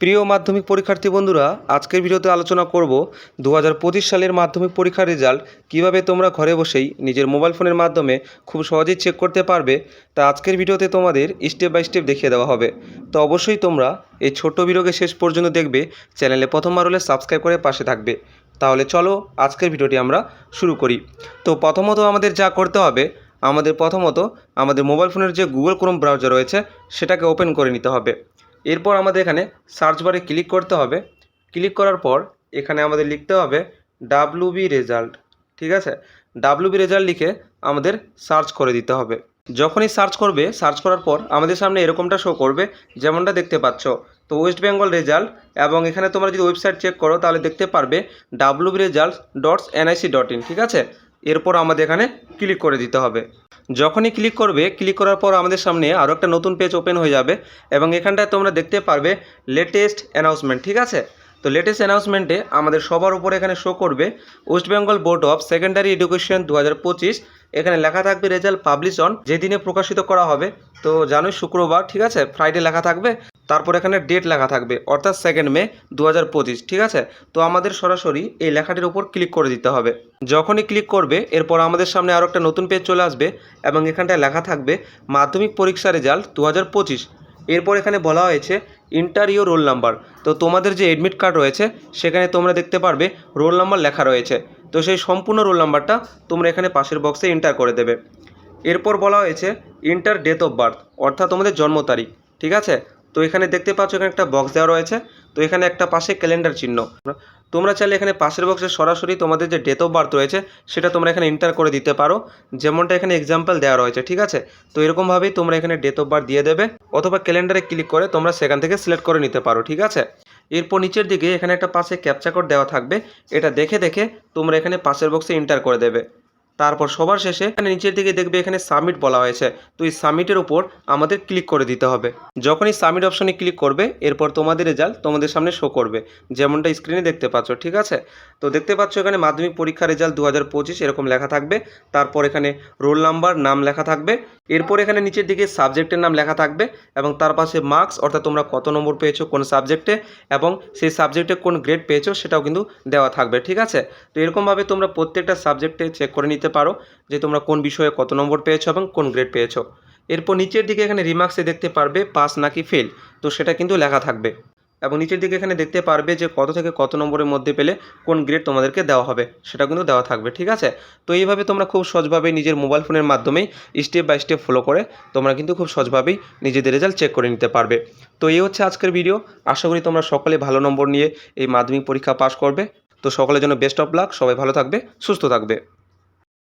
প্রিয় মাধ্যমিক পরীক্ষার্থী বন্ধুরা, আজকের ভিডিওতে আলোচনা করব দু সালের মাধ্যমিক পরীক্ষার রেজাল্ট, কীভাবে তোমরা ঘরে বসেই নিজের মোবাইল ফোনের মাধ্যমে খুব সহজেই চেক করতে পারবে। তা আজকের ভিডিওতে তোমাদের স্টেপ বাই স্টেপ দেখিয়ে দেওয়া হবে। তো অবশ্যই তোমরা এই ছোট্ট ভিডিওকে শেষ পর্যন্ত দেখবে, চ্যানেলে প্রথমবার হলে সাবস্ক্রাইব করে পাশে থাকবে। তাহলে চলো আজকের ভিডিওটি আমরা শুরু করি। তো প্রথমত আমাদের যা করতে হবে, আমাদের প্রথমত আমাদের মোবাইল ফোনের যে গুগল ক্রোম ব্রাউজার রয়েছে, সেটাকে ওপেন করে নিতে হবে। এরপর আমাদের এখানে সার্চ বারে ক্লিক করতে হবে। ক্লিক করার পর এখানে আমাদের লিখতে হবে ডাব্লু বি রেজাল্ট ঠিক আছে? ডাব্লু বি রেজাল্ট লিখে আমাদের সার্চ করে দিতে হবে। যখনই সার্চ করবে সার্চ করার পর আমাদের সামনে এরকমটা শো করবে, যেমনটা দেখতে পাচ্ছ। তো ওয়েস্ট বেঙ্গল রেজাল্ট এবং এখানে তোমরা যদি ওয়েবসাইট চেক করো, তাহলে দেখতে পারবে W B result dots NIC dot in ঠিক আছে? এরপর আমাদের এখানে ক্লিক করে দিতে হবে। যখনই ক্লিক করবে ক্লিক করার পর আমাদের সামনে আরও একটা নতুন পেজ ওপেন হয়ে যাবে এবং এখানটায় তোমরা দেখতে পারবে লেটেস্ট অ্যানাউন্সমেন্ট ঠিক আছে? তো লেটেস্ট অ্যানাউন্সমেন্টে আমাদের সবার উপরে এখানে শো করবে West Bengal Board of Secondary Education দু হাজার পঁচিশ। এখানে লেখা থাকবে রেজাল্ট পাবলিশ অন যেদিনে প্রকাশিত করা হবে। তো জানোই শুক্রবার, ঠিক আছে? ফ্রাইডে লেখা থাকবে। তারপর এখানে ডেট লেখা থাকবে, অর্থাৎ সেকেন্ড মে দু হাজার পঁচিশ, ঠিক আছে? তো আমাদের সরাসরি এই লেখাটির উপর ক্লিক করে দিতে হবে। যখনই ক্লিক করবে, এরপর আমাদের সামনে আরও একটা নতুন পেজ চলে আসবে এবং এখানটায় লেখা থাকবে, মাধ্যমিক পরীক্ষা রেজাল্ট দু হাজার পঁচিশ। এরপর এখানে বলা হয়েছে ইন্টার ইউর রোল নাম্বার তো তোমাদের যে এডমিট কার্ড রয়েছে, সেখানে তোমরা দেখতে পারবে রোল নাম্বার লেখা রয়েছে। তো সেই সম্পূর্ণ রোল নাম্বারটা তোমরা এখানে পাশের বক্সে এন্টার করে দেবে। এরপর বলা হয়েছে ইন্টার ডেট অফ বার্থ অর্থাৎ তোমাদের জন্ম তারিখ, ঠিক আছে? তো এখানে দেখতে পাচ্ছ এখানে একটা বক্স দেওয়া রয়েছে। তো এখানে একটা পাশে ক্যালেন্ডার চিহ্ন। তোমরা চাইলে এখানে পাশের বক্সে সরাসরি তোমাদের যে ডেট অফ বার্থ রয়েছে, সেটা তোমরা এখানে এন্টার করে দিতে পারো। যেমনটা এখানে এক্সাম্পল দেওয়া রয়েছে, ঠিক আছে? তো এরকমভাবেই তোমরা এখানে ডেট অফ বার্থ দিয়ে দেবে, অথবা ক্যালেন্ডারে ক্লিক করে তোমরা সেখান থেকে সিলেক্ট করে নিতে পারো, ঠিক আছে? এরপর নিচের দিকে এখানে একটা পাশে ক্যাপচা কোড দেওয়া থাকবে। এটা দেখে দেখে তোমরা এখানে পাশের বক্সে এন্টার করে দেবে। তারপর সবার শেষে এখানে নিচের দিকে দেখবে এখানে সাবমিট বলা হয়েছে। তো এই সাবমিটের উপর আমাদের ক্লিক করে দিতে হবে। যখনই সাবমিট অপশনে ক্লিক করবে, এরপর তোমাদের রেজাল্ট তোমাদের সামনে শো করবে। যেমনটা স্ক্রিনে দেখতে পাচ্ছ, ঠিক আছে? তো দেখতে পাচ্ছ এখানে মাধ্যমিক পরীক্ষা রেজাল্ট দু হাজার পঁচিশ, এরকম লেখা থাকবে। তারপর এখানে রোল নাম্বার, নাম লেখা থাকবে। এরপর এখানে নিচের দিকে সাবজেক্টের নাম লেখা থাকবে এবং তার পাশে মার্কস অর্থাৎ তোমরা কত নম্বর পেয়েছ কোন সাবজেক্টে এবং সেই সাবজেক্টে কোন গ্রেড পেয়েছ সেটাও কিন্তু দেওয়া থাকবে, ঠিক আছে? তো এরকমভাবে তোমরা প্রত্যেকটা সাবজেক্টে চেক করে নিতে পারো যে তোমরা কোন বিষয়ে কত নম্বর পেয়েছ এবং কোন গ্রেড পেয়েছ। এরপর নিচের দিকে এখানে রিমার্কসে দেখতে পারবে পাস নাকি ফেল তো সেটা কিন্তু লেখা থাকবে। এবং নিচের দিকে এখানে দেখতে পারবে যে কত থেকে কত নম্বরের মধ্যে পেলে কোন গ্রেড তোমাদেরকে দেওয়া হবে, সেটা কিন্তু দেওয়া থাকবে, ঠিক আছে? তো এইভাবে তোমরা খুব সহজভাবে নিজের মোবাইল ফোনের মাধ্যমেই স্টেপ বাই স্টেপ ফলো করে তোমরা কিন্তু খুব সহজভাবেই নিজেদের রেজাল্ট চেক করে নিতে পারবে। তো এই হচ্ছে আজকের ভিডিও আশা করি তোমরা সকলে ভালো নম্বর নিয়ে এই মাধ্যমিক পরীক্ষা পাস করবে। তো সকলের জন্য বেস্ট অফ লাক সবাই ভালো থাকবে, সুস্থ থাকবে।